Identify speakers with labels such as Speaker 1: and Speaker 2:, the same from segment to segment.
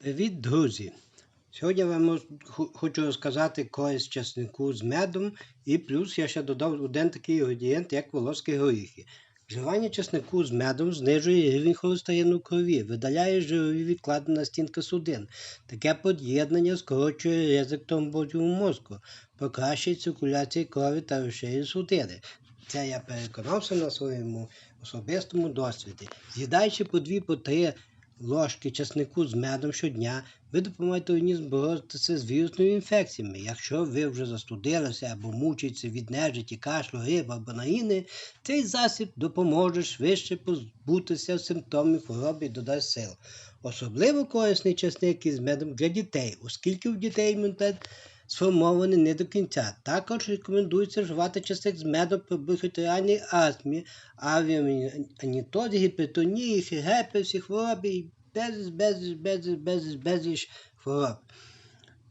Speaker 1: Привіт, друзі! Сьогодні я вам хочу розказати користь часнику з медом і плюс я ще додав один такий інгредієнт, як волоські горіхи. Вживання часнику з медом знижує рівень холестерину крові, видаляє жирові відклади на стінки судин. Таке поєднання скорочує ризик тромбозів у мозку, покращує циркуляцію крові та розширює судини. Це я переконався на своєму особистому досвіді. З'їдаючи по 2-3 ложки часнику з медом щодня, ви допомагаєте організму боротися з вірусними інфекціями. Якщо ви вже застудилися або мучаєтеся від нежиті, кашлю, грипу або наїни, цей засіб допоможе швидше позбутися симптомів хвороби і додасть сил. Особливо корисний часник із медом для дітей, оскільки у дітей імунітет сформований не до кінця. Також рекомендується вживати часник з медом при бихотеріальній астмі, авіамінітозі, гіпертонії, гепесі, хвороби і безліч, безліч, безліч, безліч, безліч хвороб.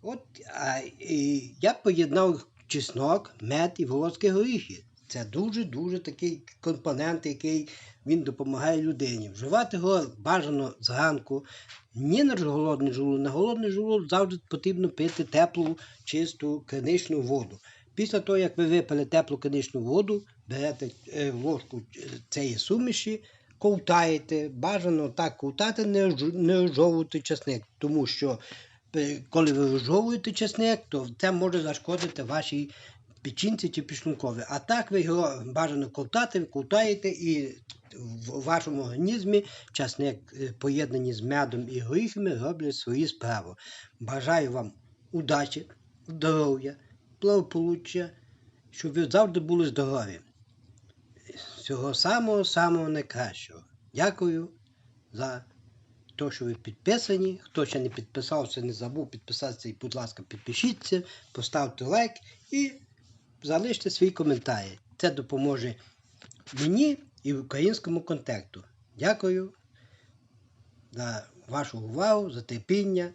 Speaker 1: От а, і я поєднав чеснок, мед і волоські горіхи. Це дуже-дуже такий компонент, який він допомагає людині. Вживати його бажано зранку. Ні на голодний желудок. На голодний желудок завжди потрібно пити теплу, чисту криничну воду. Після того, як ви випили теплу криничну воду, берете е, ложку е, цієї суміші, ковтаєте. Бажано так ковтати, не, ожовувати часник, тому що е, коли ви ожовуєте часник, то це може зашкодити вашій печінці чи підшлункові. А так ви його бажано ковтати, ковтаєте і в вашому організмі часник е, поєднані з медом і горіхами роблять свої справи. Бажаю вам удачі, здоров'я, благополуччя, щоб ви завжди були здорові. Всього самого-самого найкращого. Дякую за те, що ви підписані. Хто ще не підписався, не забув підписатися, і, будь ласка, підпишіться, поставте лайк і залиште свій коментар. Це допоможе мені і українському контекту. Дякую за вашу увагу, за терпіння.